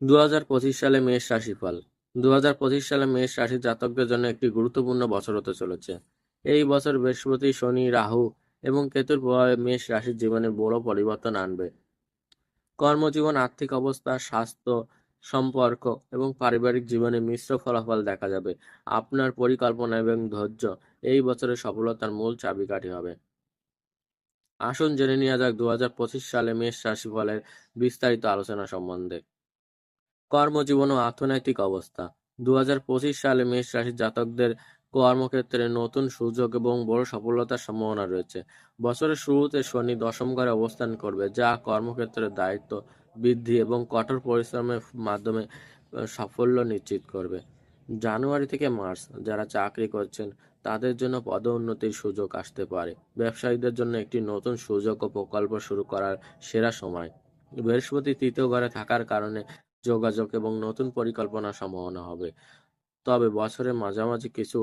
দু হাজার পঁচিশ সালে মেষ রাশিফল। দু হাজার পঁচিশ সালে মেষ রাশির জাতকদের জন্য একটি গুরুত্বপূর্ণ বছর হতে চলেছে। এই বছর বৃহস্পতি, শনি, রাহু এবং কেতুর প্রভাবে মেষ রাশির জীবনে বড় পরিবর্তন আনবে। কর্মজীবন, আর্থিক অবস্থা, স্বাস্থ্য, সম্পর্ক এবং পারিবারিক জীবনে মিশ্র ফলাফল দেখা যাবে। আপনার পরিকল্পনা এবং ধৈর্য এই বছরের সফলতার মূল চাবিকাঠি হবে। আসুন জেনে নেওয়া যাক দু সালে মেষ রাশিফলের বিস্তারিত আলোচনা সম্বন্ধে। কর্মজীবন ও অর্থনৈতিক অবস্থা। দু হাজার পঁচিশ সালে মেষ রাশির জাতকদের কর্মক্ষেত্রে নতুন সুযোগ এবং বড় সফলতার সম্ভাবনা রয়েছে। বছরের শুরুতে শনি দশম ঘরে অবস্থান করবে, যা কর্মক্ষেত্রের দায়িত্ব, বৃদ্ধি এবং কঠোর পরিশ্রমের মাধ্যমে সাফল্য নিশ্চিত করবে। জানুয়ারি থেকে মার্চ যারা চাকরি করছেন, তাদের জন্য পদোন্নতির সুযোগ আসতে পারে। ব্যবসায়ীদের জন্য একটি নতুন সুযোগ ও প্রকল্প শুরু করার সেরা সময়। বৃহস্পতি তৃতীয় ঘরে থাকার কারণে যোগাযোগ এবং নতুন পরিকল্পনা সম্ভাবনা হবে। তবে বছরের মাঝামাঝি কিছু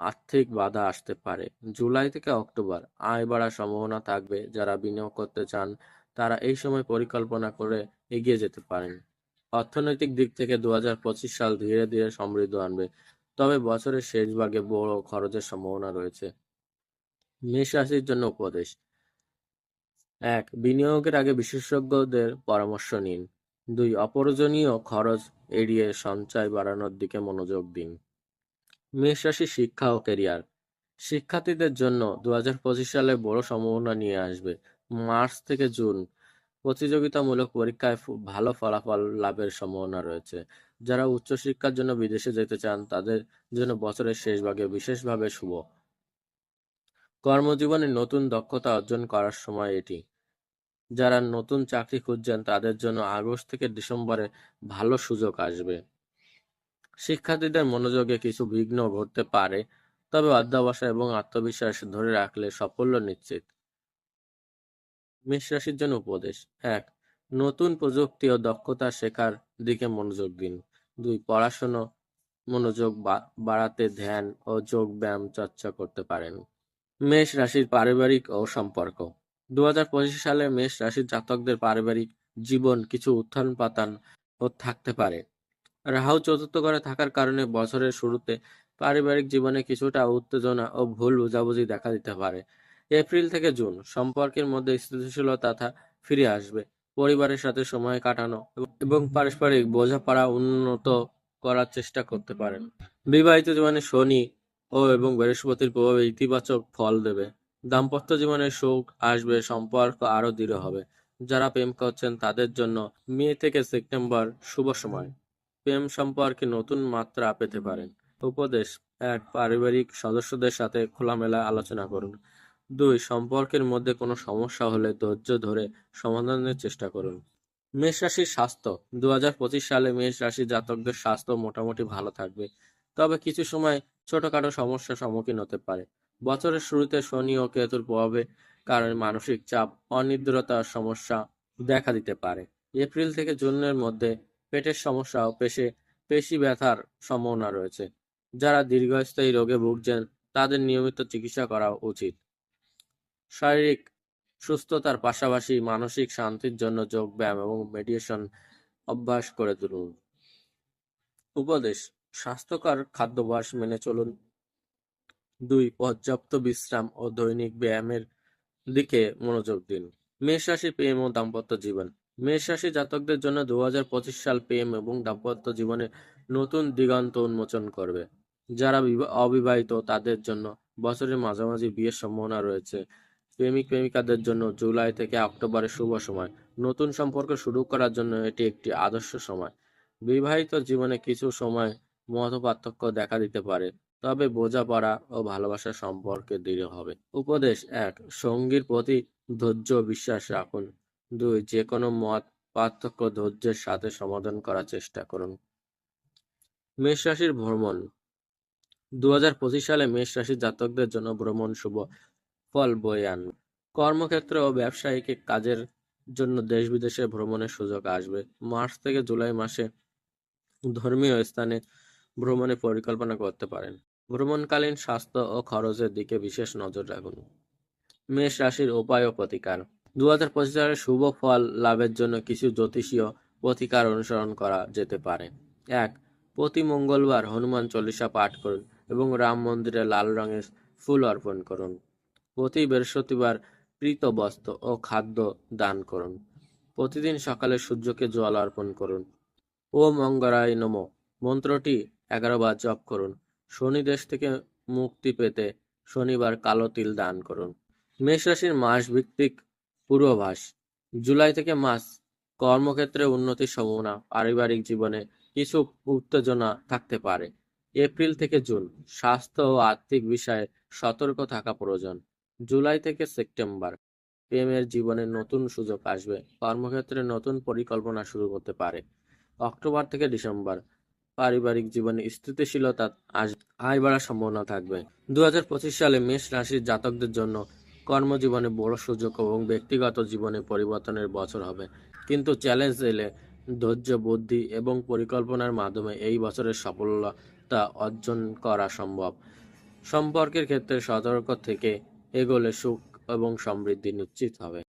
আর্থিক বাধা আসতে পারে। জুলাই থেকে অক্টোবর আয় বাড়ার সম্ভাবনা থাকবে। যারা বিনিয়োগ করতে চান, তারা এই সময় পরিকল্পনা করে এগিয়ে যেতে পারেন। অর্থনৈতিক দিক থেকে দু হাজার পঁচিশ সাল ধীরে ধীরে সমৃদ্ধ আনবে। তবে বছরের শেষ ভাগে বড় খরচের সম্ভাবনা রয়েছে। মেষ রাশির জন্য উপদেশ। এক, বিনিয়োগের আগে বিশেষজ্ঞদের পরামর্শ নিন। দুই অপ্রয়োজনীয় খরচ এড়িয়ে সঞ্চয় বাড়ানোর দিকে মনোযোগ দিন। মেষ রাশি শিক্ষা ও ক্যারিয়ার। শিক্ষার্থীদের জন্য দু হাজার পঁচিশ সালে বড় সম্ভাবনা নিয়ে আসবে। মার্চ থেকে জুন প্রতিযোগিতামূলক পরীক্ষায় ভালো ফলাফল লাভের সম্ভাবনা রয়েছে। যারা উচ্চশিক্ষার জন্য বিদেশে যেতে চান, তাদের জন্য বছরের শেষ ভাগে বিশেষভাবে শুভ। কর্মজীবনে নতুন দক্ষতা অর্জন করার সময় এটি। যারা নতুন চাকরি খুঁজছেন, তাদের জন্য আগস্ট থেকে ডিসেম্বরে ভালো সুযোগ আসবে। শিক্ষার্থীদের মনোযোগে কিছু বিঘ্ন ঘটতে পারে, তবে অধ্যবসায় এবং আত্মবিশ্বাস ধরে রাখলে সাফল্য নিশ্চিত। মেষ রাশির জন্য উপদেশ, এক, নতুন প্রযুক্তি ও দক্ষতা শেখার দিকে মনোযোগ দিন। দুই, পড়াশোনা মনোযোগ বাড়াতে ধ্যান ও যোগ ব্যায়াম চর্চা করতে পারেন। মেষ রাশির পারিবারিক ও সম্পর্ক দু হাজার পঁচিশ সালে মেষ রাশির জাতকদের পারিবারিক জীবন কিছু উত্থান পাতান থাকতে পারে। রাহু চতুর্থ ঘরে থাকার কারণে বছরের শুরুতে পারিবারিক জীবনে কিছুটা উত্তেজনা ও ভুল বোঝাবুঝি দেখা দিতে পারে। এপ্রিল থেকে জুন সম্পর্কের মধ্যে স্থিতিশীলতা ফিরে আসবে। পরিবারের সাথে সময় কাটানো এবং পারস্পরিক বোঝাপড়া উন্নত করার চেষ্টা করতে পারেন বিবাহিত জীবনে শনি ও এবং বৃহস্পতির প্রভাবে ইতিবাচক ফল দেবে। দাম্পত্য জীবনে সুখ আসবে, সম্পর্ক আরও দৃঢ় হবে। যারা প্রেম করছেন তাদের জন্য মে থেকে সেপ্টেম্বর শুভ সময়। প্রেম সম্পর্কে নতুন মাত্রা পেতে পারেন। উপদেশ, এক, পারিবারিক সদস্যদের সাথে খোলামেলা আলোচনা করুন। দুই, সম্পর্কের মধ্যে কোনো সমস্যা হলে ধৈর্য ধরে সমাধানের চেষ্টা করুন। মেষ রাশির স্বাস্থ্য দু হাজার পঁচিশ সালে মেষ রাশি জাতকদের স্বাস্থ্য মোটামুটি ভালো থাকবে। তবে কিছু সময় ছোটখাটো সমস্যার সম্মুখীন হতে পারে। বছরের শুরুতে শনি ও কেতুর প্রভাবে কারণে মানসিক চাপ অনিদ্রতার সমস্যা দেখা দিতে পারে। এপ্রিল থেকে জুনের মধ্যে পেটের সমস্যা ও পেশে পেশি ব্যথার সম্ভাবনা রয়েছে। যারা দীর্ঘস্থায়ী রোগে ভুগছেন, তাদের নিয়মিত চিকিৎসা করা উচিত। শারীরিক সুস্থতার পাশাপাশি মানসিক শান্তির জন্য যোগ ব্যায়াম এবং মেডিটেশন অভ্যাস করে তুলুন। উপদেশ, স্বাস্থ্যকর খাদ্যাভ্যাস মেনে চলুন। দুই, পর্যাপ্ত বিশ্রাম ও দৈনিক ব্যায়ামের দিকে মনোযোগ দিন। মেষ রাশি প্রেম ও দাম্পত্য জীবন। মেষ রাশি জাতকদের জন্য দুহাজার পঁচিশ সাল প্রেম এবং দাম্পত্য জীবনে নতুন দিগন্ত উন্মোচন করবে। যারা বিবা- অবিবাহিত, তাদের জন্য বছরের মাঝামাঝি বিয়ের সম্ভাবনা রয়েছে। প্রেমিক প্রেমিকাদের জন্য জুলাই থেকে অক্টোবরের শুভ সময়। নতুন সম্পর্ক শুরু করার জন্য এটি একটি আদর্শ সময়। বিবাহিত জীবনে কিছু সময় মত পার্থক্য দেখা দিতে পারে। তবে বোঝাপড়া ও ভালোবাসার সম্পর্কে দৃঢ় হবে। উপদেশ এক, সঙ্গীর প্রতি ধৈর্য বিশ্বাস রাখুন। দুই যে কোনো মত, পার্থক্য ধৈর্যের সাথে সমাধান করার চেষ্টা করুন। মেষ রাশির ভ্রমণ। দু হাজার পঁচিশ সালে মেষ রাশির জাতকদের জন্য ভ্রমণ শুভ ফল বয়ে আনবে। কর্মক্ষেত্র ও ব্যবসায়িক কাজের জন্য দেশ বিদেশে ভ্রমণের সুযোগ আসবে। মার্চ থেকে জুলাই মাসে ধর্মীয় স্থানে ভ্রমণের পরিকল্পনা করতে পারেন। ভ্রমণকালীন স্বাস্থ্য ও খরচের দিকে বিশেষ নজর রাখুন। মেষ রাশির উপায় ও প্রতিকার। দু হাজার পঁচিশ সালের শুভ ফল লাভের জন্য কিছু জ্যোতিষীয় প্রতিকার অনুসরণ করা যেতে পারে। এক, প্রতি মঙ্গলবার হনুমান চল্লিশা পাঠ করুন এবং রাম মন্দিরে লাল রঙের ফুল অর্পণ করুন। প্রতি বৃহস্পতিবার প্রীত বস্ত্র ও খাদ্য দান করুন। প্রতিদিন সকালে সূর্যকে জল অর্পণ করুন। ও মঙ্গরায় নম। মন্ত্রটি এগারো বার জপ করুন। শনিদেশ থেকে মুক্তি পেতে শনিবার কালো তিল দান করুন। মেষ রাশির মাস ভিত্তিক পূর্বাভাস, জুলাই থেকে মাস কর্মক্ষেত্রে উন্নতির সম্ভাবনা, পারিবারিক জীবনে কিছু উত্তেজনা থাকতে পারে। এপ্রিল থেকে জুন, স্বাস্থ্য ও আর্থিক বিষয়ে সতর্ক থাকা প্রয়োজন। জুলাই থেকে সেপ্টেম্বর, প্রেমের জীবনে নতুন সুযোগ আসবে, কর্মক্ষেত্রে নতুন পরিকল্পনা শুরু করতে পারে। অক্টোবর থেকে ডিসেম্বর পারিবারিক জীবনে স্থিতিশীলতা আয় বাড়ার সম্ভাবনা থাকবে। দু হাজার পঁচিশ সালে মেষ রাশির জাতকদের জন্য কর্মজীবনে বড় সুযোগ এবং ব্যক্তিগত জীবনে পরিবর্তনের বছর হবে। কিন্তু চ্যালেঞ্জ এলে ধৈর্য, বুদ্ধি এবং পরিকল্পনার মাধ্যমে এই বছরের সফলতা অর্জন করা সম্ভব। সম্পর্কের ক্ষেত্রে সতর্ক থেকে এগোলে সুখ এবং সমৃদ্ধি নিশ্চিত হবে।